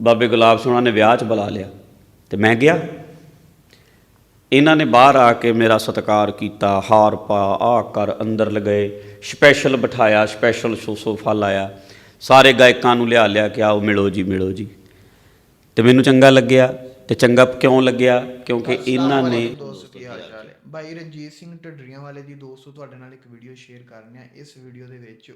ਬਾਬੇ ਗੁਲਾਬ ਸਿੰਘ ਨੇ ਵਿਆਹ 'ਚ ਬੁਲਾ ਲਿਆ ਤੇ ਮੈਂ ਗਿਆ। ਇਹਨਾਂ ਨੇ ਬਾਹਰ ਆ ਕੇ ਮੇਰਾ ਸਤਿਕਾਰ ਕੀਤਾ ਹਾਰ ਪਾ ਆ ਕਰ ਅੰਦਰ ਲਗਾਏ ਸਪੈਸ਼ਲ ਬਿਠਾਇਆ ਸਪੈਸ਼ਲ ਸੋਫਾ ਲਾਇਆ ਸਾਰੇ ਗਾਇਕਾਂ ਨੂੰ ਲਿਆ ਲਿਆ ਕਿ ਆਓ ਮਿਲੋ ਜੀ ਮਿਲੋ ਜੀ। ਤੇ ਮੈਨੂੰ ਚੰਗਾ ਲੱਗਿਆ ਤੇ ਚੰਗਾ ਕਿਉਂ ਲੱਗਿਆ? ਕਿਉਂਕਿ ਇਹਨਾਂ ਨੇ ਦੋਸਤੋ ਕੀ ਹਾਲ ਚਾਲ ਹੈ? ਭਾਈ ਰਣਜੀਤ ਸਿੰਘ ਢੱਡਰੀਆਂ ਵਾਲੇ ਦੀ ਦੋਸਤੋ ਤੁਹਾਡੇ ਨਾਲ ਇੱਕ ਵੀਡੀਓ ਸ਼ੇਅਰ ਕਰ ਰਹੇ ਹਾਂ ਇਸ ਵੀਡੀਓ ਦੇ ਵਿੱਚ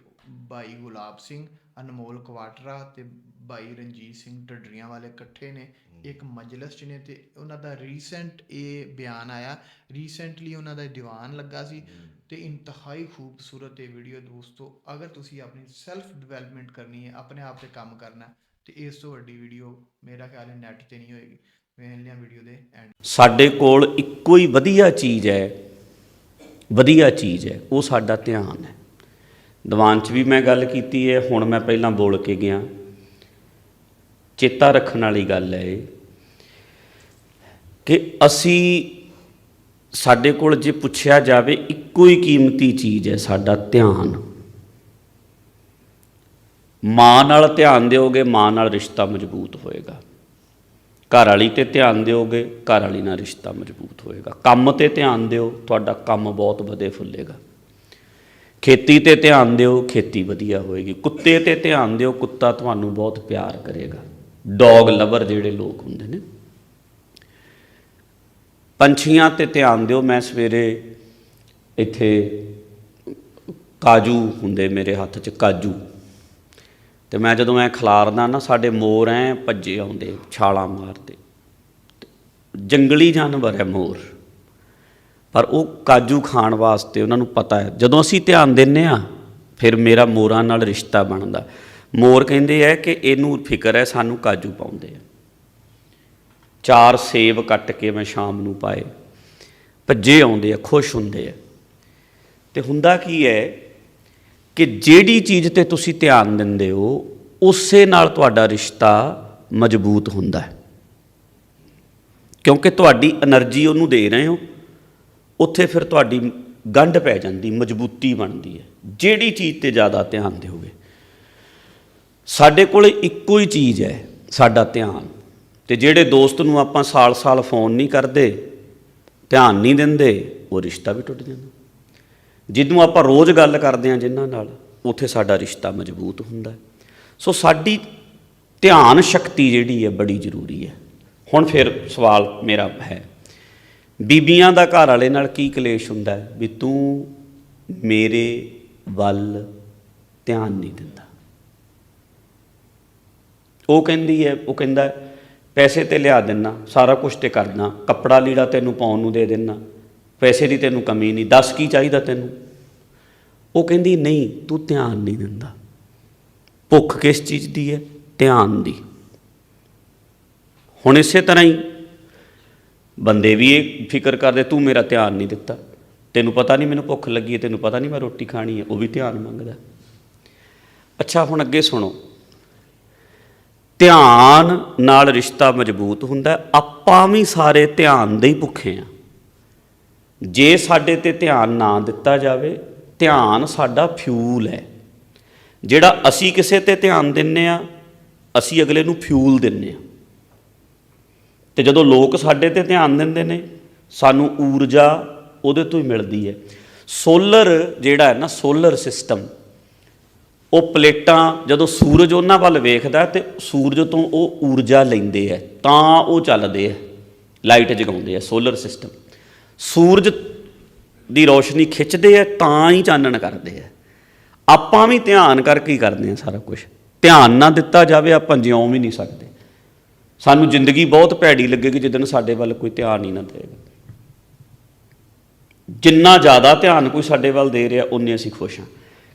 ਭਾਈ ਗੁਲਾਬ ਸਿੰਘ ਅਨਮੋਲ ਕੁਆਟਰਾ ਤੇ ਭਾਈ ਰਣਜੀਤ ਸਿੰਘ ਢੱਡਰੀਆਂ ਵਾਲੇ ਇਕੱਠੇ ਨੇ। ਇੱਕ ਮਜਲਿਸ 'ਚ ਨੇ ਤੇ ਉਹਨਾਂ ਦਾ ਰੀਸੈਂਟ ਇਹ ਬਿਆਨ ਆਇਆ। ਰੀਸੈਂਟਲੀ ਉਹਨਾਂ ਦਾ ਦੀਵਾਨ ਲੱਗਾ ਸੀ ਤੇ ਇੰਤਹਾਈ ਖੂਬਸੂਰਤ ਇਹ ਵੀਡੀਓ ਦੋਸਤੋ ਅਗਰ ਤੁਸੀਂ ਆਪਣੀ ਸੈਲਫ ਡਿਵੈਲਪਮੈਂਟ ਕਰਨੀ ਹੈ ਆਪਣੇ ਆਪ ਤੇ ਕੰਮ ਕਰਨਾ ਤੇ ਇਸ ਤੋਂ ਵੱਡੀ ਵੀਡੀਓ ਮੇਰਾ ਖਿਆਲ ਹੈ ਨੈਟ ਤੇ ਨਹੀਂ ਹੋਏਗੀ। ਵੇਖ ਵੀਡੀਓ ਦੇ ਐਂਡ ਸਾਡੇ ਕੋਲ ਇੱਕੋ ਹੀ ਵਧੀਆ ਚੀਜ਼ ਹੈ ਵਧੀਆ ਚੀਜ਼ ਹੈ ਉਹ ਸਾਡਾ ਧਿਆਨ ਹੈ। ਦੀਵਾਨ 'ਚ ਵੀ ਮੈਂ ਗੱਲ ਕੀਤੀ ਹੈ ਹੁਣ ਮੈਂ ਪਹਿਲਾਂ ਬੋਲ ਕੇ ਗਿਆ। ਚੇਤਾ ਰੱਖਣ ਵਾਲੀ ਗੱਲ ਹੈ ਇਹ, ਕਿ ਅਸੀਂ ਸਾਡੇ ਕੋਲ ਜੇ ਪੁੱਛਿਆ ਜਾਵੇ, ਇੱਕੋ ਹੀ ਕੀਮਤੀ ਚੀਜ਼ ਹੈ ਸਾਡਾ ਧਿਆਨ। ਮਾਂ ਨਾਲ ਧਿਆਨ ਦਿਓਗੇ, ਮਾਂ ਨਾਲ ਰਿਸ਼ਤਾ ਮਜ਼ਬੂਤ ਹੋਏਗਾ। ਘਰ ਵਾਲੀ ਤੇ ਧਿਆਨ ਦਿਓਗੇ, ਘਰ ਵਾਲੀ ਨਾਲ ਰਿਸ਼ਤਾ ਮਜ਼ਬੂਤ ਹੋਏਗਾ। ਕੰਮ ਤੇ ਧਿਆਨ ਦਿਓ, ਤੁਹਾਡਾ ਕੰਮ ਬਹੁਤ ਵਧੇ ਫੁੱਲੇਗਾ। ਖੇਤੀ ਤੇ ਧਿਆਨ ਦਿਓ, ਖੇਤੀ ਵਧੀਆ ਹੋਏਗੀ। ਕੁੱਤੇ ਤੇ ਧਿਆਨ ਦਿਓ, ਕੁੱਤਾ ਤੁਹਾਨੂੰ ਬਹੁਤ ਪਿਆਰ ਕਰੇਗਾ। ਡੌਗ ਲਵਰ ਜਿਹੜੇ ਲੋਕ ਹੁੰਦੇ ਨੇ। ਪੰਛੀਆਂ ਤੇ ਧਿਆਨ ਦਿਓ, ਮੈਂ ਸਵੇਰੇ ਇੱਥੇ ਕਾਜੂ ਹੁੰਦੇ ਮੇਰੇ ਹੱਥ 'ਚ, ਕਾਜੂ। ਤੇ ਮੈਂ ਜਦੋਂ ਐ ਖਿਲਾਰਦਾ ਨਾ, ਸਾਡੇ ਮੋਰ ਐ ਭੱਜੇ ਆਉਂਦੇ, ਛਾਲਾਂ ਮਾਰਦੇ। ਜੰਗਲੀ ਜਾਨਵਰ ਹੈ ਮੋਰ। ਪਰ ਉਹ ਕਾਜੂ ਖਾਣ ਵਾਸਤੇ ਉਹਨਾਂ ਨੂੰ ਪਤਾ ਹੈ। ਜਦੋਂ ਅਸੀਂ ਧਿਆਨ ਦਿੰਨੇ ਆ, ਫਿਰ ਮੇਰਾ ਮੋਰਾਂ ਨਾਲ ਰਿਸ਼ਤਾ ਬਣਦਾ। ਮੋਰ ਕਹਿੰਦੇ ਆ ਕਿ ਇਹਨੂੰ ਫਿਕਰ ਹੈ, ਸਾਨੂੰ ਕਾਜੂ ਪਾਉਂਦੇ ਆ। ਚਾਰ ਸੇਬ ਕੱਟ ਕੇ ਮੈਂ ਸ਼ਾਮ ਨੂੰ ਪਾਏ। ਭੱਜੇ ਆਉਂਦੇ ਆ, ਖੁਸ਼ ਹੁੰਦੇ ਆ। ਤੇ ਹੁੰਦਾ ਕੀ ਹੈ ਕਿ ਜਿਹੜੀ ਚੀਜ਼ ਤੇ ਤੁਸੀਂ ਧਿਆਨ ਦਿੰਦੇ ਹੋ, ਉਸੇ ਨਾਲ ਤੁਹਾਡਾ ਰਿਸ਼ਤਾ ਮਜ਼ਬੂਤ ਹੁੰਦਾ ਹੈ। ਕਿਉਂਕਿ ਤੁਹਾਡੀ એનર્ਜੀ ਉਹਨੂੰ ਦੇ ਰਹੇ ਹੋ, ਉੱਥੇ ਫਿਰ ਤੁਹਾਡੀ ਗੰਢ ਪੈ ਜਾਂਦੀ, ਮਜ਼ਬੂਤੀ ਬਣਦੀ ਹੈ। ਜਿਹੜੀ ਚੀਜ਼ ਤੇ ਜ਼ਿਆਦਾ ਧਿਆਨ ਦਿਓ। ਸਾਡੇ ਕੋਲ ਇੱਕੋ ਹੀ ਚੀਜ਼ ਹੈ, ਸਾਡਾ ਧਿਆਨ। ਤੇ ਜਿਹੜੇ ਦੋਸਤ ਨੂੰ ਆਪਾਂ ਸਾਲ-ਸਾਲ ਫੋਨ ਨਹੀਂ ਕਰਦੇ, ਧਿਆਨ ਨਹੀਂ ਦਿੰਦੇ, ਉਹ ਰਿਸ਼ਤਾ ਵੀ ਟੁੱਟ ਜਾਂਦਾ। ਜਿਹਨੂੰ ਆਪਾਂ ਰੋਜ਼ ਗੱਲ ਕਰਦੇ ਹਾਂ ਜਿਨ੍ਹਾਂ ਨਾਲ, ਉੱਥੇ ਸਾਡਾ ਰਿਸ਼ਤਾ ਮਜ਼ਬੂਤ ਹੁੰਦਾ ਸੋ ਸਾਡੀ ਧਿਆਨ ਸ਼ਕਤੀ ਜਿਹੜੀ ਹੈ, ਬੜੀ ਜ਼ਰੂਰੀ ਹੈ। ਹੁਣ ਫਿਰ ਸਵਾਲ ਮੇਰਾ ਹੈ, ਬੀਬੀਆਂ ਦਾ ਘਰ ਵਾਲੇ ਨਾਲ ਕੀ ਕਲੇਸ਼ ਹੁੰਦਾ ਵੀ ਤੂੰ ਮੇਰੇ ਵੱਲ ਧਿਆਨ ਨਹੀਂ ਦਿੰਦਾ। ਉਹ ਕਹਿੰਦੀ ਹੈ, ਉਹ ਕਹਿੰਦਾ, ਪੈਸੇ ਤੇ ਲਿਆ ਦੇਣਾ ਸਾਰਾ ਕੁਝ ਤੇ ਕਰਨਾ, ਕੱਪੜਾ ਲੀੜਾ ਤੈਨੂੰ ਪਾਉਣ ਨੂੰ ਦੇ ਦੇਣਾ ਪੈਸੇ ਦੀ ਤੈਨੂੰ ਕਮੀ ਨਹੀਂ, ਦੱਸ ਕੀ ਚਾਹੀਦਾ ਤੈਨੂੰ? ਉਹ ਕਹਿੰਦੀ, ਨਹੀਂ, ਤੂੰ ਧਿਆਨ ਨਹੀਂ ਦਿੰਦਾ। ਭੁੱਖ ਕਿਸ ਚੀਜ਼ ਦੀ ਹੈ? ਧਿਆਨ ਦੀ। ਹੁਣ ਇਸੇ ਤਰ੍ਹਾਂ ਹੀ ਬੰਦੇ ਵੀ ਇਹ ਫਿਕਰ ਕਰਦੇ, ਤੂੰ ਮੇਰਾ ਧਿਆਨ ਨਹੀਂ ਦਿੱਤਾ। ਤੈਨੂੰ ਪਤਾ ਨਹੀਂ ਮੈਨੂੰ ਭੁੱਖ ਲੱਗੀ ਹੈ, ਤੈਨੂੰ ਪਤਾ ਨਹੀਂ ਮੈਂ ਰੋਟੀ ਖਾਣੀ ਹੈ, ਉਹ ਵੀ ਧਿਆਨ ਮੰਗਦਾ। ਅੱਛਾ, ਹੁਣ ਅੱਗੇ ਸੁਣੋ। ਧਿਆਨ ਨਾਲ ਰਿਸ਼ਤਾ ਮਜ਼ਬੂਤ ਹੁੰਦਾ, ਆਪਾਂ ਵੀ ਸਾਰੇ ਧਿਆਨ ਦੇ ਹੀ ਭੁੱਖੇ ਆ। ਜੇ ਸਾਡੇ ਤੇ ਧਿਆਨ ਨਾ ਦਿੱਤਾ ਜਾਵੇ, ਧਿਆਨ ਸਾਡਾ ਫਿਊਲ ਹੈ। ਜਿਹੜਾ ਅਸੀਂ ਕਿਸੇ ਤੇ ਧਿਆਨ ਦਿੰਨੇ ਆ, ਅਸੀਂ ਅਗਲੇ ਨੂੰ ਫਿਊਲ ਦਿੰਨੇ ਆ। ਤੇ ਜਦੋਂ ਲੋਕ ਸਾਡੇ ਤੇ ਧਿਆਨ ਦਿੰਦੇ ਨੇ, ਸਾਨੂੰ ਊਰਜਾ ਉਹਦੇ ਤੋਂ ਹੀ ਮਿਲਦੀ ਹੈ। ਸੋਲਰ ਜਿਹੜਾ ਹੈ ਨਾ ਸੋਲਰ ਸਿਸਟਮ ਉਹ ਪਲੇਟਾਂ ਜਦੋਂ ਸੂਰਜ ਉਹਨਾਂ ਵੱਲ ਵੇਖਦਾ ਤੇ ਸੂਰਜ ਤੋਂ ਉਹ ਊਰਜਾ ਲੈਂਦੇ ਆ, ਤਾਂ ਉਹ ਚੱਲਦੇ ਆ, ਲਾਈਟ ਜਗਾਉਂਦੇ ਆ ਸੋਲਰ ਸਿਸਟਮ ਸੂਰਜ ਦੀ ਰੋਸ਼ਨੀ ਖਿੱਚਦੇ ਆ, ਤਾਂ ਹੀ ਚਾਨਣ ਕਰਦੇ ਆ। ਆਪਾਂ ਵੀ ਧਿਆਨ ਕਰਕੇ ਹੀ ਕਰਦੇ ਆ ਸਾਰਾ ਕੁਝ ਧਿਆਨ ਨਾ ਦਿੱਤਾ ਜਾਵੇ, ਆਪਾਂ ਜਿਉਂ ਵੀ ਨਹੀਂ ਸਕਦੇ। ਸਾਨੂੰ ਜ਼ਿੰਦਗੀ ਬਹੁਤ ਭੈੜੀ ਲੱਗੇਗੀ ਜਿੱਦਣ ਸਾਡੇ ਵੱਲ ਕੋਈ ਧਿਆਨ ਹੀ ਨਾ ਦੇਗਾ ਜਿੰਨਾ ਜ਼ਿਆਦਾ ਧਿਆਨ ਕੋਈ ਸਾਡੇ ਵੱਲ ਦੇ ਰਿਹਾ, ਉਨੇ ਅਸੀਂ ਖੁਸ਼ ਹਾਂ।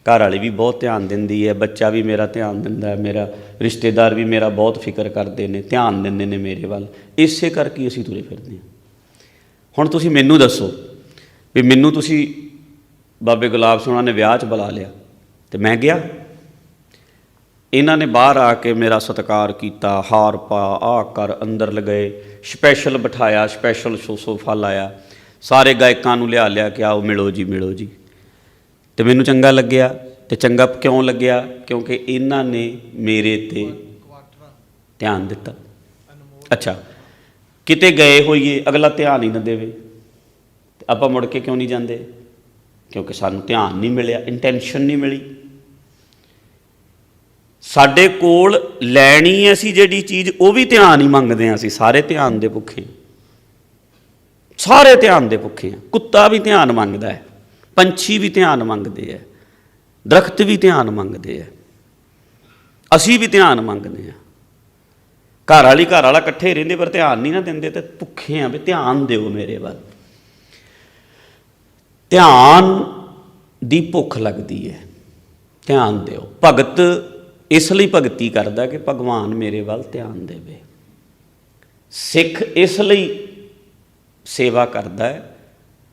ਘਰ ਵਾਲੀ ਵੀ ਬਹੁਤ ਧਿਆਨ ਦਿੰਦੀ ਹੈ, ਬੱਚਾ ਵੀ ਮੇਰਾ ਧਿਆਨ ਦਿੰਦਾ ਹੈ, ਮੇਰਾ ਰਿਸ਼ਤੇਦਾਰ ਵੀ ਮੇਰਾ ਬਹੁਤ ਫਿਕਰ ਕਰਦੇ ਨੇ, ਧਿਆਨ ਦਿੰਦੇ ਨੇ ਮੇਰੇ ਵੱਲ। ਇਸੇ ਕਰਕੇ ਅਸੀਂ ਤੁਰੇ ਫਿਰਦੇ ਹਾਂ। ਹੁਣ ਤੁਸੀਂ ਮੈਨੂੰ ਦੱਸੋ ਵੀ ਮੈਨੂੰ ਤੁਸੀਂ ਬਾਬੇ ਗੁਲਾਬ ਸਿੰਘ ਉਹਨਾਂ ਨੇ ਵਿਆਹ 'ਚ ਬੁਲਾ ਲਿਆ ਤੇ ਮੈਂ ਗਿਆ। ਇਹਨਾਂ ਨੇ ਬਾਹਰ ਆ ਕੇ ਮੇਰਾ ਸਤਿਕਾਰ ਕੀਤਾ, ਹਾਰ ਪਾ ਆ ਕਰ, ਅੰਦਰ ਲਗਾਏ ਸਪੈਸ਼ਲ ਬਿਠਾਇਆ ਸਪੈਸ਼ਲ ਸੋਫਾ ਲਾਇਆ ਸਾਰੇ ਗਾਇਕਾਂ ਨੂੰ ਲਿਆ ਲਿਆ ਕਿ ਆਓ, ਮਿਲੋ ਜੀ ਮਿਲੋ ਜੀ। ਤੇ ਮੈਨੂੰ ਚੰਗਾ ਲੱਗਿਆ ਤੇ ਚੰਗਾ ਕਿਉਂ ਲੱਗਿਆ? ਕਿਉਂਕਿ ਇਹਨਾਂ ਨੇ ਮੇਰੇ ਤੇ ਧਿਆਨ ਦਿੱਤਾ। ਅੱਛਾ, ਕਿਤੇ ਗਏ ਹੋਈਏ, ਅਗਲਾ ਧਿਆਨ ਹੀ ਨਾ ਦੇਵੇ। ਤੇ ਆਪਾਂ ਮੁੜ ਕੇ ਕਿਉਂ ਨਹੀਂ ਜਾਂਦੇ? ਕਿਉਂਕਿ ਸਾਨੂੰ ਧਿਆਨ ਨਹੀਂ ਮਿਲਿਆ ਇੰਟੈਂਸ਼ਨ ਨਹੀਂ ਮਿਲੀ। ਸਾਡੇ ਕੋਲ ਲੈਣੀ ਅਸੀਂ ਜਿਹੜੀ ਚੀਜ਼, ਉਹ ਵੀ ਧਿਆਨ ਹੀ ਮੰਗਦੇ ਹਾਂ ਅਸੀਂ, ਸਾਰੇ ਧਿਆਨ ਦੇ ਭੁੱਖੇ। ਹਾਂ। ਸਾਰੇ ਧਿਆਨ ਦੇ ਭੁੱਖੇ ਆ ਕੁੱਤਾ ਵੀ ਧਿਆਨ ਮੰਗਦਾ ਹੈ। ਪੰਛੀ ਵੀ ਧਿਆਨ ਮੰਗਦੇ ਆ ਦਰਖਤ ਵੀ ਧਿਆਨ ਮੰਗਦੇ ਆ ਅਸੀਂ ਵੀ ਧਿਆਨ ਮੰਗਦੇ ਆ। ਘਰ ਵਾਲੀ ਘਰ ਵਾਲਾ ਇਕੱਠੇ ਰਹਿੰਦੇ ਪਰ ਧਿਆਨ ਨਹੀਂ ਨਾ ਦਿੰਦੇ ਤੇ ਭੁੱਖੇ ਆ ਵੀ ਧਿਆਨ ਦਿਓ ਮੇਰੇ ਵੱਲ। ਧਿਆਨ ਦੀ ਭੁੱਖ ਲੱਗਦੀ ਹੈ ਧਿਆਨ ਦਿਓ। ਭਗਤ ਇਸ ਲਈ ਭਗਤੀ ਕਰਦਾ ਕਿ ਭਗਵਾਨ ਮੇਰੇ ਵੱਲ ਧਿਆਨ ਦੇਵੇ। ਸਿੱਖ ਇਸ ਲਈ ਸੇਵਾ ਕਰਦਾ ਹੈ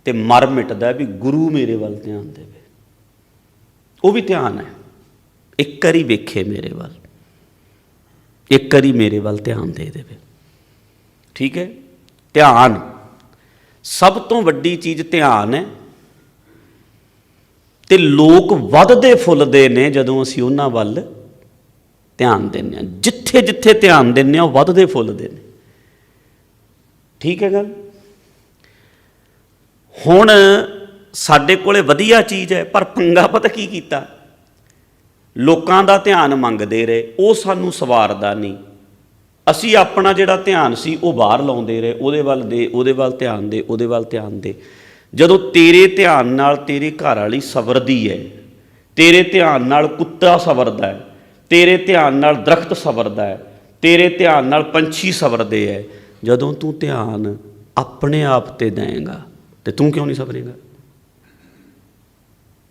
ਤੇ ਮਰ ਮਿਟਦਾ ਵੀ ਗੁਰੂ ਮੇਰੇ ਵੱਲ ਧਿਆਨ ਦੇਵੇ। ਉਹ ਵੀ ਧਿਆਨ ਹੈ। ਇੱਕ ਵਾਰੀ ਵੇਖੇ ਮੇਰੇ ਵੱਲ। ਇੱਕ ਵਾਰੀ ਮੇਰੇ ਵੱਲ ਧਿਆਨ ਦੇ ਦੇਵੇ। ਠੀਕ ਹੈ? ਧਿਆਨ। ਸਭ ਤੋਂ ਵੱਡੀ ਚੀਜ਼ ਧਿਆਨ ਹੈ। ਤੇ ਲੋਕ ਵੱਧਦੇ ਫੁੱਲਦੇ ਨੇ ਜਦੋਂ ਅਸੀਂ ਉਹਨਾਂ ਵੱਲ ਧਿਆਨ ਦਿੰਦੇ ਹਾਂ। ਜਿੱਥੇ ਜਿੱਥੇ ਧਿਆਨ ਦਿੰਦੇ ਹਾਂ, ਉਹ ਵੱਧਦੇ ਫੁੱਲਦੇ ਨੇ। ਠੀਕ ਹੈ ਗੱਲ? ਹੁਣ ਸਾਡੇ ਕੋਲੇ ਵਧੀਆ ਚੀਜ਼ ਹੈ, ਪਰ ਪੰਗਾ ਪਤਾ ਕੀ ਕੀਤਾ? ਲੋਕਾਂ ਦਾ ਧਿਆਨ ਮੰਗਦੇ ਰਹੇ, ਉਹ ਸਾਨੂੰ ਸਵਾਰਦਾ ਨਹੀਂ। ਅਸੀਂ ਆਪਣਾ ਜਿਹੜਾ ਧਿਆਨ ਸੀ, ਉਹ ਬਾਹਰ ਲਾਉਂਦੇ ਰਹੇ, ਉਹਦੇ ਵੱਲ ਦੇ, ਉਹਦੇ ਵੱਲ ਧਿਆਨ ਦੇ, ਉਹਦੇ ਵੱਲ ਧਿਆਨ ਦੇ। ਜਦੋਂ ਤੇਰੇ ਧਿਆਨ ਨਾਲ ਤੇਰੇ ਘਰ ਵਾਲੀ ਸਵਰਦੀ ਹੈ, ਤੇਰੇ ਧਿਆਨ ਨਾਲ ਕੁੱਤਾ ਸਵਰਦਾ ਹੈ, ਤੇਰੇ ਧਿਆਨ ਨਾਲ ਦਰਖਤ ਸਵਰਦਾ ਹੈ, ਤੇਰੇ ਧਿਆਨ ਨਾਲ ਪੰਛੀ ਸਵਰਦੇ ਹੈ, ਜਦੋਂ ਤੂੰ ਧਿਆਨ ਆਪਣੇ ਆਪ ਤੇ ਦੇਏਗਾ ਤੇ ਤੂੰ ਕਿਉਂ ਨਹੀਂ ਸਵਰੇਗਾ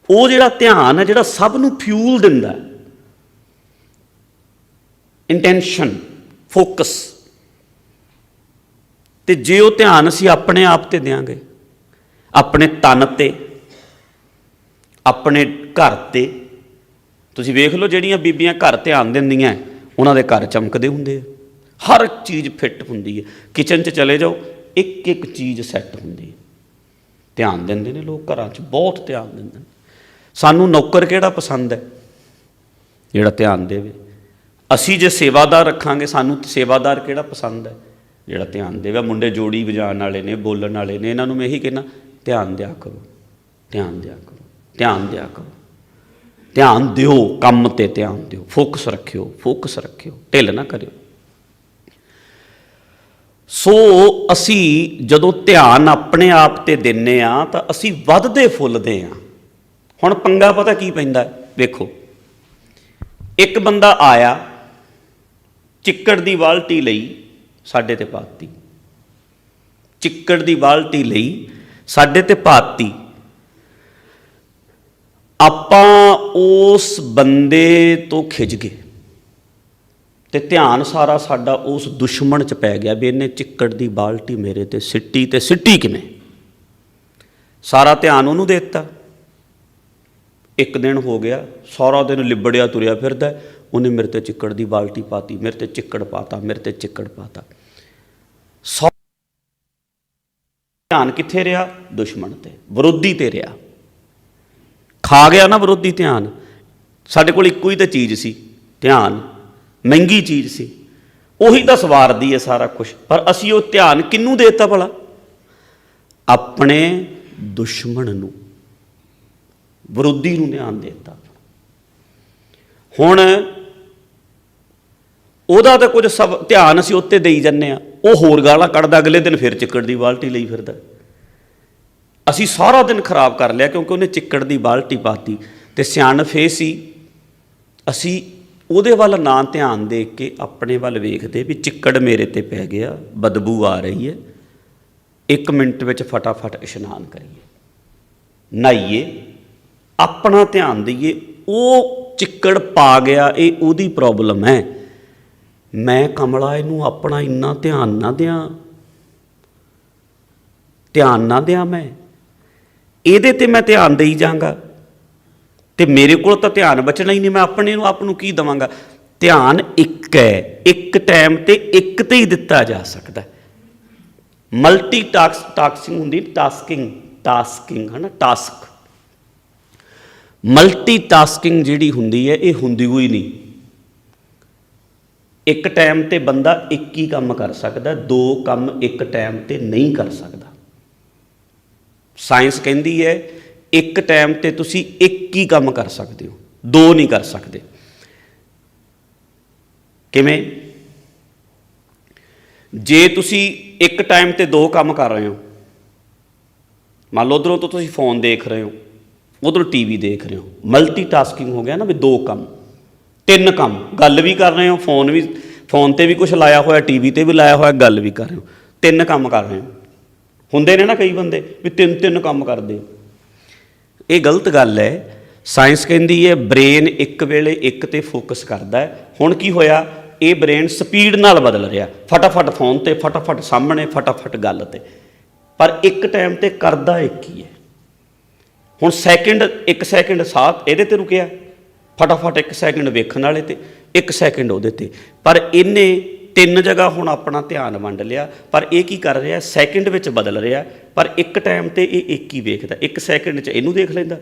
ਉਹ ਜਿਹੜਾ ਧਿਆਨ ਹੈ, ਜਿਹੜਾ ਸਭ ਨੂੰ ਫਿਊਲ ਦਿੰਦਾ ਇੰਟੈਂਸ਼ਨ ਫੋਕਸ ਤੇ ਜੇ ਉਹ ਧਿਆਨ ਅਸੀਂ ਆਪਣੇ ਆਪ ਤੇ ਦਿਆਂਗੇ, ਆਪਣੇ ਤਨ ਤੇ, ਆਪਣੇ ਘਰ ਤੇ, ਤੁਸੀਂ ਵੇਖ ਲਓ ਜਿਹੜੀਆਂ ਬੀਬੀਆਂ ਘਰ ਧਿਆਨ ਦਿੰਦੀਆਂ, ਉਹਨਾਂ ਦੇ ਘਰ ਚਮਕਦੇ ਹੁੰਦੇ ਆ। ਹਰ ਚੀਜ਼ ਫਿੱਟ ਹੁੰਦੀ ਹੈ। ਕਿਚਨ 'ਚ ਚਲੇ ਜਾਓ ਇੱਕ ਇੱਕ ਚੀਜ਼ ਸੈੱਟ ਹੁੰਦੀ ਹੈ। ਧਿਆਨ ਦਿੰਦੇ ਨੇ, ਲੋਕ ਘਰਾਂ 'ਚ ਬਹੁਤ ਧਿਆਨ ਦਿੰਦੇ ਨੇ। ਸਾਨੂੰ ਨੌਕਰ ਕਿਹੜਾ ਪਸੰਦ ਹੈ? ਜਿਹੜਾ ਧਿਆਨ ਦੇਵੇ। ਅਸੀਂ ਜੇ ਸੇਵਾਦਾਰ ਰੱਖਾਂਗੇ, ਸਾਨੂੰ ਸੇਵਾਦਾਰ ਕਿਹੜਾ ਪਸੰਦ ਹੈ? ਜਿਹੜਾ ਧਿਆਨ ਦੇਵੇ। ਮੁੰਡੇ ਜੋੜੀ ਵਜਾਉਣ ਵਾਲੇ ਨੇ, ਬੋਲਣ ਵਾਲੇ ਨੇ, ਇਹਨਾਂ ਨੂੰ ਮੈਂ ਇਹੀ ਕਹਿਣਾ ਧਿਆਨ ਦਿਆ ਕਰੋ, ਧਿਆਨ ਦਿਆ ਕਰੋ, ਧਿਆਨ ਦਿਆ ਕਰੋ। ਧਿਆਨ ਦਿਓ, ਕੰਮ ਤੇ ਧਿਆਨ ਦਿਓ। ਫੋਕਸ ਰੱਖਿਓ ਫੋਕਸ ਰੱਖਿਓ। ਢਿੱਲ ਨਾ ਕਰਿਓ। ਸੋ ਅਸੀਂ ਜਦੋਂ ਧਿਆਨ ਆਪਣੇ ਆਪ ਤੇ ਦਿੰਨੇ ਆ ਤਾਂ ਅਸੀਂ ਵੱਧਦੇ ਫੁੱਲਦੇ ਆ। ਹੁਣ ਪੰਗਾ ਪਤਾ ਕੀ ਪੈਂਦਾ? ਵੇਖੋ। ਇੱਕ ਬੰਦਾ ਆਇਆ, ਚਿੱਕੜ ਦੀ ਬਾਲਟੀ ਲਈ ਸਾਡੇ ਤੇ ਪਾਤੀ। ਚਿੱਕੜ ਦੀ ਬਾਲਟੀ ਲਈ ਸਾਡੇ ਤੇ ਪਾਤੀ। ਆਪਾਂ ਉਸ ਬੰਦੇ ਤੋਂ ਖਿੱਚ ਗਏ। ਤੇ ਧਿਆਨ ਸਾਰਾ ਸਾਡਾ ਉਸ ਦੁਸ਼ਮਣ 'ਚ ਪੈ ਗਿਆ ਵੀ ਇਹਨੇ ਚਿੱਕੜ ਦੀ ਬਾਲਟੀ ਮੇਰੇ ਤੇ ਸਿੱਟੀ ਤੇ ਸਿੱਟੀ ਕਿਵੇਂ? ਸਾਰਾ ਧਿਆਨ ਉਹਨੂੰ ਦੇ ਦਿੱਤਾ। ਇੱਕ ਦਿਨ ਹੋ ਗਿਆ, ਸਾਰਾ ਦਿਨ ਲਿਬੜਿਆ ਤੁਰਿਆ ਫਿਰਦਾ, ਉਹਨੇ ਮੇਰੇ ਤੇ ਚਿੱਕੜ ਦੀ ਬਾਲਟੀ ਪਾਤੀ, ਮੇਰੇ ਤੇ ਚਿੱਕੜ ਪਾਤਾ, ਮੇਰੇ ਤੇ ਚਿੱਕੜ ਪਾਤਾ। ਸੌ ਧਿਆਨ ਕਿੱਥੇ ਰਿਹਾ? ਦੁਸ਼ਮਣ ਤੇ, ਵਿਰੋਧੀ ਤੇ ਰਿਹਾ। ਖਾ ਗਿਆ ਨਾ ਵਿਰੋਧੀ ਧਿਆਨ? ਸਾਡੇ ਕੋਲ ਇੱਕੋ ਹੀ ਤਾਂ ਚੀਜ਼ ਸੀ, ਧਿਆਨ। ਮਹਿੰਗੀ ਚੀਜ਼ ਸੀ। ਉਹੀ ਤਾਂ ਸਵਾਰਦੀ ਹੈ ਸਾਰਾ ਕੁਝ ਪਰ ਅਸੀਂ ਉਹ ਧਿਆਨ ਕਿੰਨੂੰ ਦੇਤਾ ਭਲਾ? ਆਪਣੇ ਦੁਸ਼ਮਣ ਨੂੰ। ਵਿਰੋਧੀ ਨੂੰ ਧਿਆਨ ਦੇਤਾ। ਹੁਣ ਉਹਦਾ ਤਾਂ ਕੁਝ ਸਭ ਧਿਆਨ ਅਸੀਂ ਉੱਤੇ ਦੇਈ ਜੰਨੇ ਆ ਉਹ ਹੋਰ ਗਾਲਾਂ ਕੱਢਦਾ, ਅਗਲੇ ਦਿਨ ਫਿਰ ਚਿੱਕੜ ਦੀ ਬਾਲਟੀ ਲਈ ਫਿਰਦਾ। ਅਸੀਂ ਸਾਰਾ ਦਿਨ ਖਰਾਬ ਕਰ ਲਿਆ ਕਿਉਂਕਿ ਉਹਨੇ ਚਿੱਕੜ ਦੀ ਬਾਲਟੀ ਪਾਤੀ। ਤੇ ਸਿਆਣਫ ਇਹ ਸੀ, ਅਸੀਂ ਉਹਦੇ ਵੱਲ ਨਾ ਧਿਆਨ ਦੇ ਕੇ ਆਪਣੇ ਵੱਲ ਵੇਖਦੇ ਵੀ ਚਿੱਕੜ ਮੇਰੇ ਤੇ ਪੈ ਗਿਆ, ਬਦਬੂ ਆ ਰਹੀ ਹੈ। ਇੱਕ ਮਿੰਟ ਵਿੱਚ ਫਟਾਫਟ ਇਸ਼ਨਾਨ ਕਰੀਏ। ਨਹਾਈਏ, ਆਪਣਾ ਧਿਆਨ ਦਈਏ, ਉਹ ਚਿੱਕੜ ਪਾ ਗਿਆ, ਇਹ ਉਹਦੀ ਪ੍ਰੋਬਲਮ ਹੈ। ਮੈਂ ਕਮਲਾ, ਇਹਨੂੰ ਆਪਣਾ ਇੰਨਾ ਧਿਆਨ ਨਾ ਦਿਆਂ। ਧਿਆਨ ਨਾ ਦਿਆਂ ਮੈਂ। ਇਹਦੇ ਤੇ ਮੈਂ ਧਿਆਨ ਦੇਈ ਜਾਵਾਂਗਾ। ਤੇ ਮੇਰੇ ਕੋਲ ਤਾਂ ਧਿਆਨ ਬਚਣਾ ਹੀ ਨਹੀਂ, ਮੈਂ ਆਪਣੇ ਨੂੰ ਆਪ ਨੂੰ ਕੀ ਦਵਾਂਗਾ? ਧਿਆਨ ਇੱਕ ਹੈ, ਇੱਕ ਟਾਈਮ ਤੇ ਇੱਕ ਤੇ ਹੀ ਦਿੱਤਾ ਜਾ ਸਕਦਾ। ਮਲਟੀ ਟਾਸਕ ਟਾਸਕਿੰਗ ਹੁੰਦੀ ਟਾਸਕਿੰਗ ਟਾਸਕਿੰਗ ਹੈ ਟਾਸਕ ਮਲਟੀ ਟਾਸਕਿੰਗ ਜਿਹੜੀ ਹੁੰਦੀ ਹੈ, ਇਹ ਹੁੰਦੀ ਹੋਈ ਨਹੀਂ। ਇੱਕ ਟਾਈਮ ਤੇ ਬੰਦਾ ਇੱਕ ਹੀ ਕੰਮ ਕਰ ਸਕਦਾ, ਦੋ ਕੰਮ ਇੱਕ ਟਾਈਮ ਤੇ ਨਹੀਂ ਕਰ ਸਕਦਾ। ਸਾਇੰਸ ਕਹਿੰਦੀ ਹੈ ਇੱਕ ਟਾਈਮ ਤੇ ਤੁਸੀਂ ਇੱਕ ਹੀ ਕੰਮ ਕਰ ਸਕਦੇ ਹੋ, ਦੋ ਨਹੀਂ ਕਰ ਸਕਦੇ। ਕਿਵੇਂ? ਜੇ ਤੁਸੀਂ ਇੱਕ ਟਾਈਮ ਤੇ ਦੋ ਕੰਮ ਕਰ ਰਹੇ ਹੋ, ਮੰਨ ਲਓ ਉਧਰੋਂ ਤੋਂ ਤੁਸੀਂ ਫੋਨ ਦੇਖ ਰਹੇ ਹੋ, ਉਧਰੋਂ ਟੀਵੀ ਦੇਖ ਰਹੇ ਹੋ ਮਲਟੀਟਾਸਕਿੰਗ ਹੋ ਗਿਆ ਨਾ ਵੀ ਦੋ ਕੰਮ, ਤਿੰਨ ਕੰਮ, ਗੱਲ ਵੀ ਕਰ ਰਹੇ ਹੋ, ਫੋਨ ਵੀ, ਫੋਨ ਤੇ ਵੀ ਕੁਝ ਲਾਇਆ ਹੋਇਆ ਟੀਵੀ ਤੇ ਵੀ ਲਾਇਆ ਹੋਇਆ, ਗੱਲ ਵੀ ਕਰ ਰਹੇ ਹੋ, ਤਿੰਨ ਕੰਮ ਕਰ ਰਹੇ ਹੋ। ਹੁੰਦੇ ਨੇ ਨਾ ਕਈ ਬੰਦੇ ਵੀ ਤਿੰਨ ਤਿੰਨ ਕੰਮ ਕਰਦੇ। ਇਹ ਗਲਤ ਗੱਲ ਹੈ। ਸਾਇੰਸ ਕਹਿੰਦੀ ਹੈ, ਬ੍ਰੇਨ ਇੱਕ ਵੇਲੇ ਇੱਕ ਤੇ ਫੋਕਸ ਕਰਦਾ ਹੈ। ਹੁਣ ਕੀ ਹੋਇਆ? ਇਹ ਬ੍ਰੇਨ ਸਪੀਡ ਨਾਲ ਬਦਲ ਰਿਹਾ। ਫਟਾਫਟ ਫੋਨ ਤੇ, ਫਟਾਫਟ ਸਾਹਮਣੇ, ਫਟਾਫਟ ਗੱਲ ਤੇ। ਪਰ ਇੱਕ ਟਾਈਮ ਤੇ ਕਰਦਾ ਇੱਕ ਹੀ ਹੈ? ਹੁਣ ਸੈਕਿੰਡ ਇੱਕ ਸੈਕਿੰਡ ਸਾਥ ਇਹਦੇ ਤੇ ਰੁਕਿਆ। ਫਟਾਫਟ ਇੱਕ ਸੈਕਿੰਡ ਵੇਖਣ ਵਾਲੇ ਤੇ, ਇੱਕ ਸੈਕਿੰਡ ਉਹਦੇ ਤੇ। ਪਰ ਇਹਨੇ ਤਿੰਨ ਜਗ੍ਹਾ ਹੁਣ ਆਪਣਾ ਧਿਆਨ ਵੰਡ ਲਿਆ, ਪਰ ਇਹ ਕੀ ਕਰ ਰਿਹਾ ਸੈਕਿੰਡ ਵਿੱਚ ਬਦਲ ਰਿਹਾ, ਪਰ ਇੱਕ ਟਾਈਮ ਤੇ ਇਹ ਇੱਕ ਹੀ ਵੇਖਦਾ, ਇੱਕ ਸੈਕਿੰਡ 'ਚ ਇਹਨੂੰ ਦੇਖ ਲੈਂਦਾ,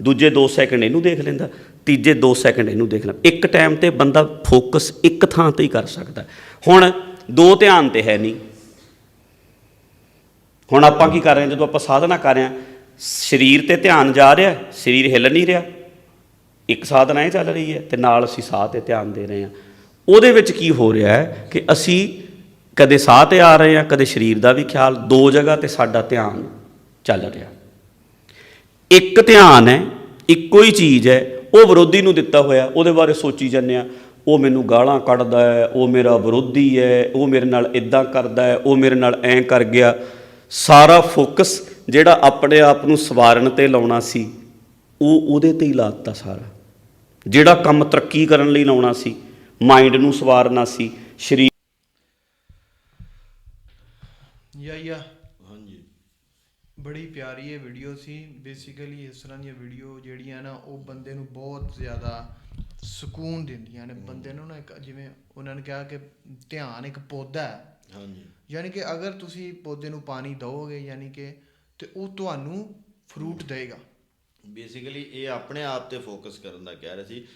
ਦੂਜੇ 2 ਸੈਕਿੰਡ ਇਹਨੂੰ ਦੇਖ ਲੈਂਦਾ, ਤੀਜੇ 2 ਸੈਕਿੰਡ ਇਹਨੂੰ ਦੇਖ ਲੈਂਦਾ। ਇੱਕ ਟਾਈਮ ਤੇ ਬੰਦਾ ਫੋਕਸ ਇੱਕ ਥਾਂ ਤੇ ਹੀ ਕਰ ਸਕਦਾ। ਹੁਣ ਦੋ ਧਿਆਨ ਤੇ ਹੈ ਨਹੀਂ। ਹੁਣ ਆਪਾਂ ਕੀ ਕਰ ਰਹੇ ਹਾਂ, ਜਦੋਂ ਆਪਾਂ ਸਾਧਨਾ ਕਰ ਰਹੇ ਹਾਂ, ਸਰੀਰ ਤੇ ਧਿਆਨ ਜਾ ਰਿਹਾ, ਸਰੀਰ ਹਿੱਲ ਨਹੀਂ ਰਿਹਾ। ਇੱਕ ਸਾਧਨਾ ਇਹ ਚੱਲ ਰਹੀ ਹੈ ਤੇ ਨਾਲ ਅਸੀਂ ਸਾਹ ਤੇ ਧਿਆਨ ਦੇ ਰਹੇ ਹਾਂ। ਉਹਦੇ ਵਿੱਚ ਕੀ ਹੋ ਰਿਹਾ ਹੈ ਕਿ ਅਸੀਂ ਕਦੇ ਸਾਹ ਤੇ ਆ ਰਹੇ ਹਾਂ, ਕਦੇ ਸਰੀਰ ਦਾ ਵੀ ਖਿਆਲ, ਦੋ ਜਗ੍ਹਾ ਤੇ ਸਾਡਾ ਧਿਆਨ ਚੱਲ ਰਿਹਾ। ਇੱਕ ਧਿਆਨ ਹੈ, ਇੱਕੋ ਹੀ ਚੀਜ਼ ਹੈ, ਉਹ ਵਿਰੋਧੀ ਨੂੰ ਦਿੱਤਾ ਹੋਇਆ, ਉਹਦੇ ਬਾਰੇ ਸੋਚੀ ਜਾਂਦੇ ਆ ਉਹ ਮੈਨੂੰ ਗਾਲਾਂ ਕੱਢਦਾ ਹੈ, ਉਹ ਮੇਰਾ ਵਿਰੋਧੀ ਹੈ, ਉਹ ਮੇਰੇ ਨਾਲ ਇਦਾਂ ਕਰਦਾ ਹੈ, ਉਹ ਮੇਰੇ ਨਾਲ ਐਂ ਕਰ ਗਿਆ। ਸਾਰਾ ਫੋਕਸ ਜਿਹੜਾ ਆਪਣੇ ਆਪ ਨੂੰ ਸਵਾਰਨ ਤੇ ਲਾਉਣਾ ਸੀ, ਉਹ ਉਹਦੇ ਤੇ ਹੀ ਲਾਤਾ ਸਾਰਾ। ਜਿਹੜਾ ਕੰਮ ਤਰੱਕੀ ਕਰਨ ਲਈ ਲਾਉਣਾ ਸੀ ਮਾਈਂਡ ਨੂੰ ਸਵਾਰਨਾ ਸੀ ਸਰੀਰ ਯਾ ਯਾ। ਹਾਂਜੀ। ਬੜੀ ਪਿਆਰੀ ਇਹ ਵੀਡੀਓ ਸੀ। ਬੇਸਿਕਲੀ ਇਸ ਤਰ੍ਹਾਂ ਦੀਆਂ ਵੀਡੀਓ ਜਿਹੜੀਆਂ ਨਾ ਉਹ ਬੰਦੇ ਨੂੰ ਬਹੁਤ ਜ਼ਿਆਦਾ ਸਕੂਨ ਦਿੰਦੀਆਂ ਨੇ। ਬੰਦੇ ਨੂੰ ਨਾ ਇੱਕ ਜਿਵੇਂ ਉਹਨਾਂ ਨੇ ਕਿਹਾ ਕਿ ਧਿਆਨ ਇੱਕ ਪੌਦਾ ਹੈ। ਹਾਂਜੀ। ਯਾਨੀ ਕਿ ਅਗਰ ਤੁਸੀਂ ਪੌਦੇ ਨੂੰ ਪਾਣੀ ਦਿਓਗੇ ਯਾਨੀ ਕਿ ਤੇ ਉਹ ਤੁਹਾਨੂੰ ਫਰੂਟ ਦੇਗਾ। ਬੇਸਿਕਲੀ ਇਹ ਆਪਣੇ ਆਪ ਤੇ ਫੋਕਸ ਕਰਨ ਦਾ ਕਹਿ ਰਿਹਾ ਸੀ।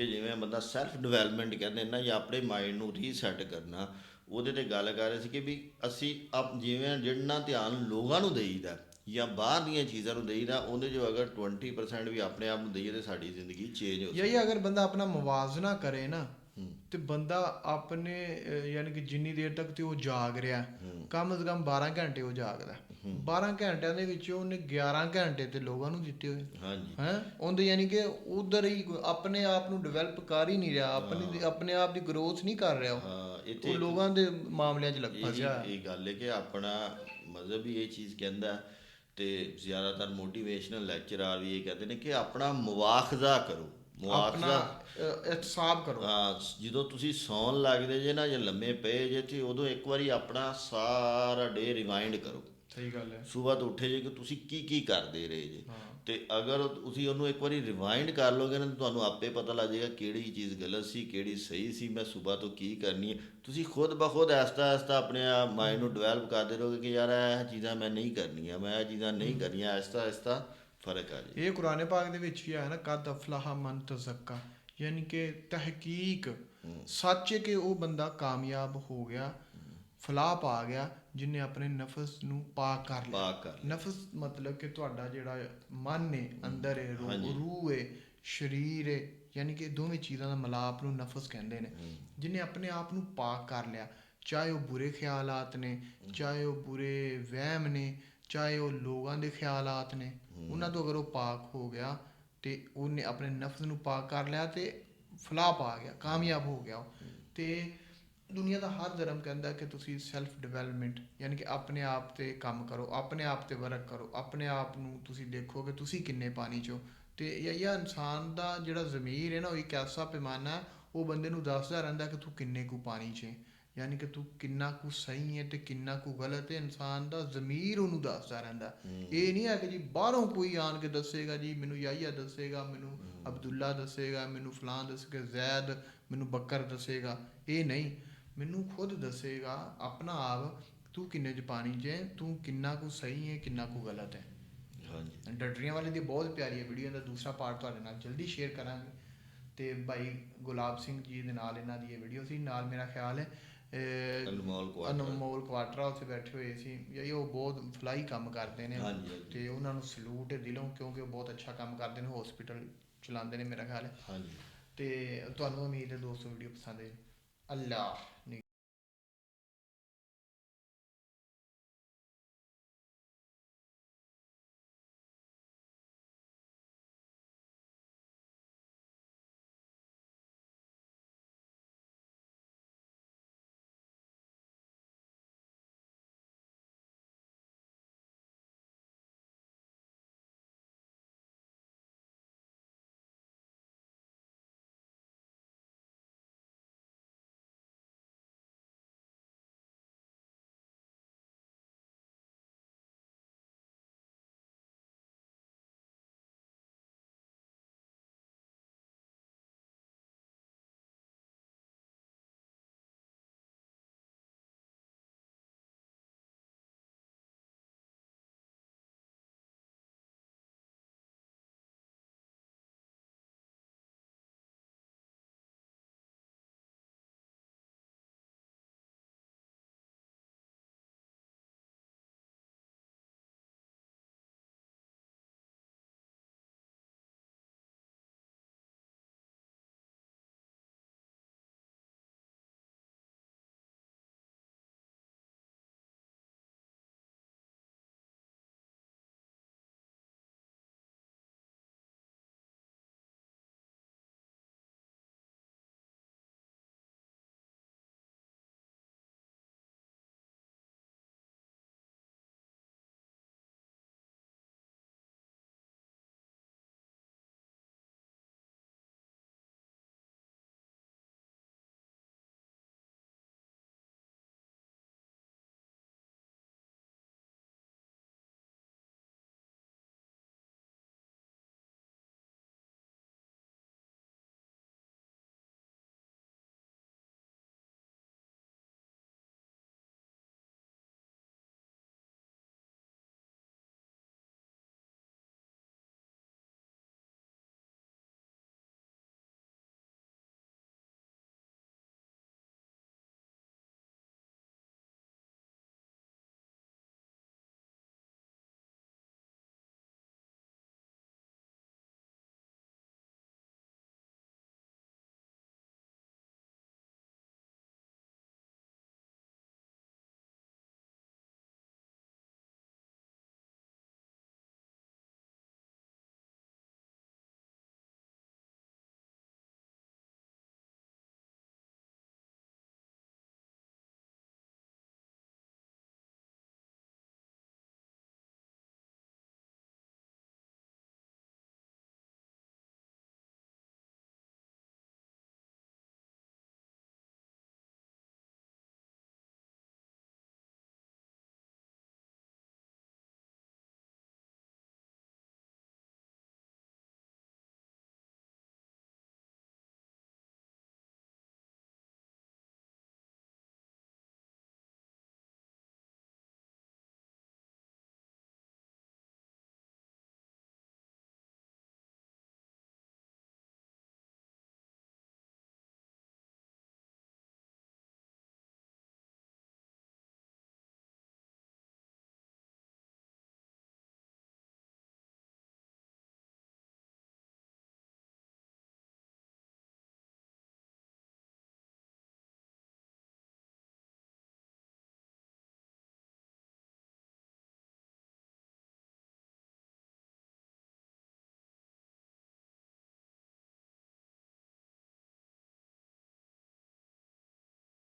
ਕਿ ਜਿਵੇਂ ਬੰਦਾ ਸੈਲਫ ਡਿਵੈਲਪਮੈਂਟ ਕਹਿੰਦੇ ਨੇ ਜਾਂ ਆਪਣੇ ਮਾਈਂਡ ਨੂੰ ਰੀਸੈਟ ਕਰਨਾ ਉਹਦੇ ਤੇ ਗੱਲ ਕਰ ਰਹੇ ਸੀ ਕਿ ਵੀ ਅਸੀਂ ਆਪ ਜਿਵੇਂ ਜਿੰਨਾ ਧਿਆਨ ਲੋਕਾਂ ਨੂੰ ਦੇਈਦਾ ਜਾਂ ਬਾਹਰ ਦੀਆਂ ਚੀਜ਼ਾਂ ਨੂੰ ਦੇਈਦਾ ਉਹਦੇ ਜੋ ਅਗਰ 20% ਵੀ ਆਪਣੇ ਆਪ ਨੂੰ ਦੇਈਏ ਤੇ ਸਾਡੀ ਜ਼ਿੰਦਗੀ ਚੇਂਜ ਹੋ ਯਾ ਯਾ ਅਗਰ ਬੰਦਾ ਆਪਣਾ ਮੁਵਾਜ਼ਨਾ ਕਰੇ ਨਾ ਤੇ ਬੰਦਾ ਆਪਣੇ ਯਾਨੀ ਕਿ ਜਿੰਨੀ ਦੇਰ ਤੱਕ ਤੇ ਉਹ ਜਾਗ ਰਿਹਾ ਕਮ ਸੇ ਕਮ 12 ਘੰਟੇ ਉਹ ਜਾਗਦਾ। 12 ਘੰਟਿਆਂ ਦੇ ਵਿੱਚੋਂ ਉਹਨੇ 11 ਘੰਟੇ ਤੇ ਲੋਕਾਂ ਨੂੰ ਦਿੱਤੇ ਹੋਏ। ਹਾਂਜੀ। ਹੈ? ਉਹਦੇ ਯਾਨੀ ਕਿ ਉਧਰ ਹੀ ਆਪਣੇ ਆਪ ਨੂੰ ਡਿਵੈਲਪ ਕਰ ਹੀ ਨਹੀਂ ਰਿਹਾ ਆਪਣੀ ਆਪਣੇ ਆਪ ਦੀ ਗਰੋਥ ਨਹੀਂ ਕਰ ਰਿਹਾ ਉਹ। ਹਾਂ ਲੋਕਾਂ ਦੇ ਮਾਮਲਿਆਂ 'ਚ ਲੱਗ ਫਸਿਆ ਹੈ। ਇਹ ਗੱਲ ਹੈ ਕਿ ਆਪਣਾ ਮਜ਼ਹਬ ਵੀ ਇਹ ਚੀਜ਼ ਕਹਿੰਦਾ ਹੈ ਤੇ ਜ਼ਿਆਦਾਤਰ ਮੋਟੀਵੇਸ਼ਨਲ ਲੈਕਚਰਰ ਵੀ ਇਹ ਕਹਿੰਦੇ ਨੇ ਕਿ ਆਪਣਾ ਮੁਆਖਜ਼ਾ ਕਰੋ ਮੁਆਖਜ਼ਾ ਅਹ, ਇਹਤਸਾਬ ਕਰੋ। ਹਾਂ ਜਦੋਂ ਤੁਸੀਂ ਸੌਣ ਲੱਗਦੇ ਜੇ ਨਾ ਜਾਂ ਲੰਮੇ ਪਏ ਜੇ ਤੇ ਉਦੋਂ ਇੱਕ ਵਾਰੀ ਆਪਣਾ ਸਾਰਾ ਡੇ ਰਿਵਾਈਂਡ ਕਰੋ। ਸਹੀ ਗੱਲ ਹੈ। ਸਵੇਰ ਤੋਂ ਉੱਠੇ ਜੇ ਕਿ ਤੁਸੀਂ ਕੀ ਕੀ ਕਰਦੇ ਰਹੇ ਜੇ। ਤੇ ਅਗਰ ਤੁਸੀਂ ਉਹਨੂੰ ਇੱਕ ਵਾਰੀ ਰਿਵਾਈਂਡ ਕਰ ਲੋਗੇ ਨਾ ਤੁਹਾਨੂੰ ਆਪੇ ਪਤਾ ਲੱਗ ਜਾਏਗਾ ਕਿਹੜੀ ਚੀਜ਼ ਗਲਤ ਸੀ ਕਿਹੜੀ ਸਹੀ ਸੀ ਮੈਂ ਸਵੇਰ ਤੋਂ ਕੀ ਕਰਨੀ ਹੈ। ਤੁਸੀਂ ਖੁਦ ਬਖੁਦ ਐਸਤਾ ਐਸਤਾ ਆਪਣੇ ਮਾਈਂਡ ਨੂੰ ਡਿਵੈਲਪ ਕਰਦੇ ਰਹੋਗੇ ਕਿ ਯਾਰ ਇਹ ਚੀਜ਼ਾਂ ਮੈਂ ਨਹੀਂ ਕਰਨੀਆਂ ਮੈਂ ਇਹ ਚੀਜ਼ਾਂ ਨਹੀਂ ਕਰਨੀਆਂ ਐਸਤਾ ਐਸਤਾ ਫ਼ਰਕ ਆ ਜਾਏ ਇਹ ਕੁਰਾਨੇ ਪਾਕ ਦੇ ਵਿੱਚ ਵੀ ਆਇਆ ਨਾ ਕਦ ਅਫਲਾਹ ਮਨ ਤਜ਼ੱਕਾ ਯਾਨੀ ਕਿ ਤਹਕੀਕ ਸੱਚ ਕਿ ਉਹ ਬੰਦਾ ਕਾਮਯਾਬ ਹੋ ਗਿਆ ਫਲਾਹ ਪਾ ਗਿਆ ਜਿਨੇ ਆਪਣੇ ਨਫਸ ਨੂੰ ਪਾਕ ਕਰ ਲਿਆ। ਪਾਕ ਕਰ ਨਫਸ ਮਤਲਬ ਕਿ ਤੁਹਾਡਾ ਜਿਹੜਾ ਮਨ ਨੇ ਅੰਦਰ ਹੈ ਰੂਹ ਹੈ ਸਰੀਰ ਹੈ ਯਾਨੀ ਕਿ ਦੋਵੇਂ ਚੀਜ਼ਾਂ ਦਾ ਮਿਲਾਪ ਨੂੰ ਨਫਸ ਕਹਿੰਦੇ ਨੇ। ਜਿਨੇ ਆਪਣੇ ਆਪ ਨੂੰ ਪਾਕ ਕਰ ਲਿਆ ਚਾਹੇ ਉਹ ਬੁਰੇ ਖਿਆਲਾਤ ਨੇ ਚਾਹੇ ਉਹ ਬੁਰੇ ਵਹਿਮ ਨੇ ਚਾਹੇ ਉਹ ਲੋਕਾਂ ਦੇ ਖਿਆਲਾਤ ਨੇ ਉਹਨਾਂ ਤੋਂ ਅਗਰ ਉਹ ਪਾਕ ਹੋ ਗਿਆ ਤੇ ਉਹਨੇ ਆਪਣੇ ਨਫਸ ਨੂੰ ਪਾਕ ਕਰ ਲਿਆ ਤੇ ਫਲਾਹ ਪਾ ਗਿਆ ਕਾਮਯਾਬ ਹੋ ਗਿਆ ਤੇ ਦੁਨੀਆ ਦਾ ਹਰ ਧਰਮ ਕਹਿੰਦਾ ਕਿ ਤੁਸੀਂ ਸੈਲਫ ਡਿਵੈਲਪਮੈਂਟ ਯਾਨੀ ਕਿ ਆਪਣੇ ਆਪ ਤੇ ਕੰਮ ਕਰੋ ਆਪਣੇ ਆਪ ਤੇ ਵਰਕ ਕਰੋ ਆਪਣੇ ਆਪ ਨੂੰ ਤੁਸੀਂ ਦੇਖੋ ਕਿ ਤੁਸੀਂ ਕਿੰਨੇ ਪਾਣੀ ਚੋ ਤੇ ਇਹ ਇਨਸਾਨ ਦਾ ਜਿਹੜਾ ਜ਼ਮੀਰ ਹੈ ਨਾ ਉਹ ਇੱਕ ਐਸਾ ਪੈਮਾਨਾ ਹੈ ਉਹ ਬੰਦੇ ਨੂੰ ਦੱਸਦਾ ਰਹਿੰਦਾ ਕਿ ਤੂੰ ਕਿੰਨੇ ਕੁ ਪਾਣੀ 'ਚ ਹੈ। ਯਾਨੀ ਕਿ ਤੂੰ ਕਿੰਨਾ ਕੁ ਸਹੀ ਹੈ ਤੇ ਕਿੰਨਾ ਕੁ ਗਲਤ ਹੈ ਇਨਸਾਨ ਦਾ ਜ਼ਮੀਰ ਉਹਨੂੰ ਦੱਸਦਾ ਰਹਿੰਦਾ ਇਹ ਨਹੀਂ ਹੈ ਕਿ ਜੀ ਬਾਹਰੋਂ ਕੋਈ ਆਣ ਕੇ ਦੱਸੇਗਾ ਜੀ ਮੈਨੂੰ ਯਾਹੀਆ ਦੱਸੇਗਾ ਮੈਨੂੰ ਅਬਦੁੱਲਾ ਦੱਸੇਗਾ ਮੈਨੂੰ ਫਲਾਂ ਦੱਸੇਗਾ ਜ਼ੈਦ ਮੈਨੂੰ ਬੱਕਰ ਦੱਸੇਗਾ। ਇਹ ਨਹੀਂ। ਮੈਨੂੰ ਖੁਦ ਦੱਸੇਗਾ ਆਪਣਾ ਆਪ ਤੂੰ ਕਿੰਨੇ ਚ ਪਾਣੀ 'ਚ ਹੈ? ਤੂੰ ਕਿੰਨਾ ਕੁ ਸਹੀ ਹੈ ਕਿੰਨਾ ਕੁ ਗਲਤ ਹੈ? ਹਾਂਜੀ। ਡਟਰੀਆਂ ਵਾਲੇ ਦੀ ਬਹੁਤ ਪਿਆਰੀ ਹੈ ਵੀਡੀਓ ਦਾ ਦੂਸਰਾ ਪਾਰਟ ਤੁਹਾਡੇ ਨਾਲ ਜਲਦੀ ਸ਼ੇਅਰ ਕਰਾਂਗੇ। ਤੇ ਭਾਈ ਗੁਲਾਬ ਸਿੰਘ ਜੀ ਦੇ ਨਾਲ ਇਹਨਾਂ ਦੀ ਇਹ ਵੀਡੀਓ ਸੀ। ਨਾਲ ਮੇਰਾ ਖਿਆਲ ਹੈ ਅਨਮੋਲ ਕੁਆਟਰਾ। ਅਨਮੋਲ ਕੁਆਟਰਾ ਉੱਥੇ ਬੈਠੇ ਹੋਏ ਸੀ। ਯਾਨੀ ਉਹ ਬਹੁਤ ਫਲਾਈ ਕੰਮ ਕਰਦੇ ਨੇ। ਤੇ ਉਹਨਾਂ ਨੂੰ ਸਲੂਟ ਹੈ ਦਿਲੋਂ ਕਿਉਂਕਿ ਉਹ ਬਹੁਤ ਅੱਛਾ ਕੰਮ ਕਰਦੇ ਨੇ ਹਸਪੀਟਲ ਚਲਾਉਂਦੇ ਨੇ ਮੇਰਾ ਖਿਆਲ ਹੈ। ਹਾਂਜੀ। ਤੇ ਤੁਹਾਨੂੰ ਉਮੀਦ ਹੈ ਦੋਸਤੋ ਵੀਡੀਓ ਪਸੰਦ ਆਈ। ਅੱਲਾ